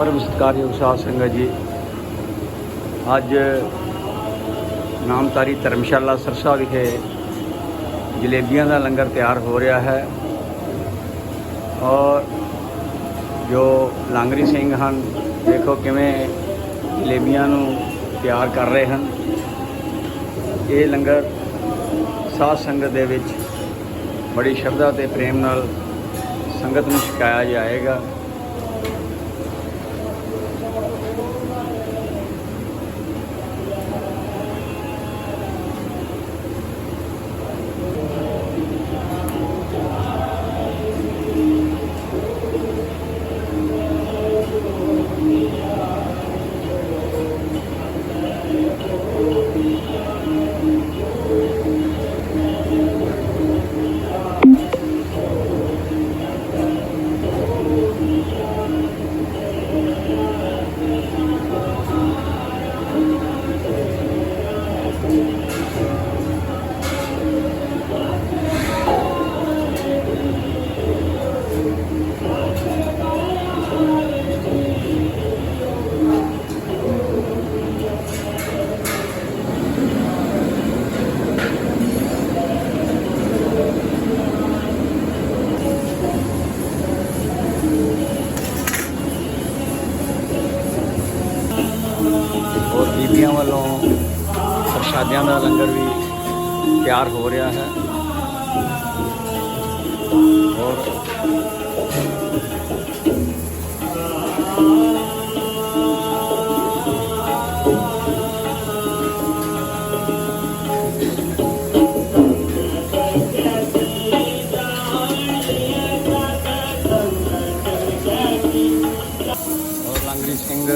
ਪਰਮ ਸਤਿਕਾਰਯੋਗ ਸਾਧ ਸੰਗਤ ਜੀ। ਅੱਜ ਨਾਮਤਾਰੀ ਧਰਮਸ਼ਾਲਾ ਸਰਸਾ ਵਿਖੇ ਜਲੇਬੀਆਂ ਦਾ ਲੰਗਰ ਤਿਆਰ ਹੋ ਰਿਹਾ ਹੈ। ਔਰ ਜੋ ਲਾਂਗਰੀ ਸਿੰਘ ਹਨ, ਦੇਖੋ ਕਿਵੇਂ ਜਲੇਬੀਆਂ ਨੂੰ ਤਿਆਰ ਕਰ ਰਹੇ ਹਨ। ਇਹ ਲੰਗਰ ਸਾਧ ਸੰਗਤ ਦੇ ਵਿੱਚ ਬੜੀ ਸ਼ਰਧਾ ਤੇ ਪ੍ਰੇਮ ਨਾਲ ਸੰਗਤ ਨੂੰ ਛਕਾਇਆ ਜਾਏਗਾ। ਔਰ ਬੀਬੀਆਂ ਵੱਲੋਂ ਪ੍ਰਸ਼ਾਦਿਆਂ ਦਾ ਲੰਗਰ ਵੀ ਤਿਆਰ ਹੋ ਰਿਹਾ ਹੈ। ਔਰ ਔਰ ਲੰਗਰੀ ਸਿੰਘ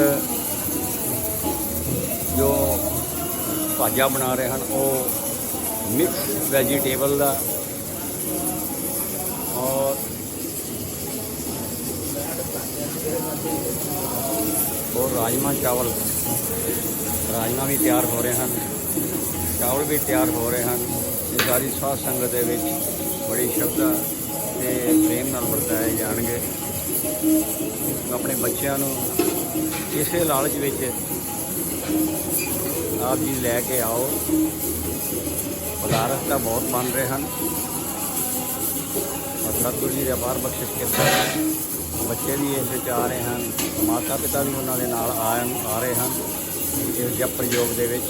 ਭਾਜਾ ਬਣਾ ਰਹੇ ਹਨ। ਉਹ ਮਿਕਸ ਵੈਜੀਟੇਬਲ ਦਾ ਔਰ ਔਰ ਰਾਜਮਾ ਚਾਵਲ, ਰਾਜਮਾ ਵੀ ਤਿਆਰ ਹੋ ਰਹੇ ਹਨ। ਚਾਵਲ ਵੀ ਤਿਆਰ ਹੋ ਰਹੇ ਹਨ। ਇਹ ਸਾਰੀ ਸਾਧ ਸੰਗਤ ਦੇ ਵਿੱਚ ਬੜੀ ਸ਼ਰਧਾ ਤੇ ਪ੍ਰੇਮ ਨਾਲ ਵਰਤਾਏ ਜਾਣਗੇ। ਆਪਣੇ ਬੱਚਿਆਂ ਨੂੰ ਇਸੇ ਲਾਲਚ ਵਿੱਚ ਆਪ ਜੀ ਲੈ ਕੇ ਆਓ। ਪਦਾਰਥ ਤਾਂ ਬਹੁਤ ਬਣ ਰਹੇ ਹਨ। ਸਤਿਗੁਰੂ ਜੀ ਦੇ ਅਪਾਰ ਬਖਸ਼ਿਸ਼ ਕਿਰਪਾ ਹੈ। ਬੱਚੇ ਵੀ ਇਸ ਵਿੱਚ ਆ ਰਹੇ ਹਨ। ਮਾਤਾ ਪਿਤਾ ਵੀ ਉਹਨਾਂ ਦੇ ਨਾਲ ਆਣ ਆ ਰਹੇ ਹਨ। ਇਸ ਜਪ ਪ੍ਰਯੋਗ ਦੇ ਵਿੱਚ।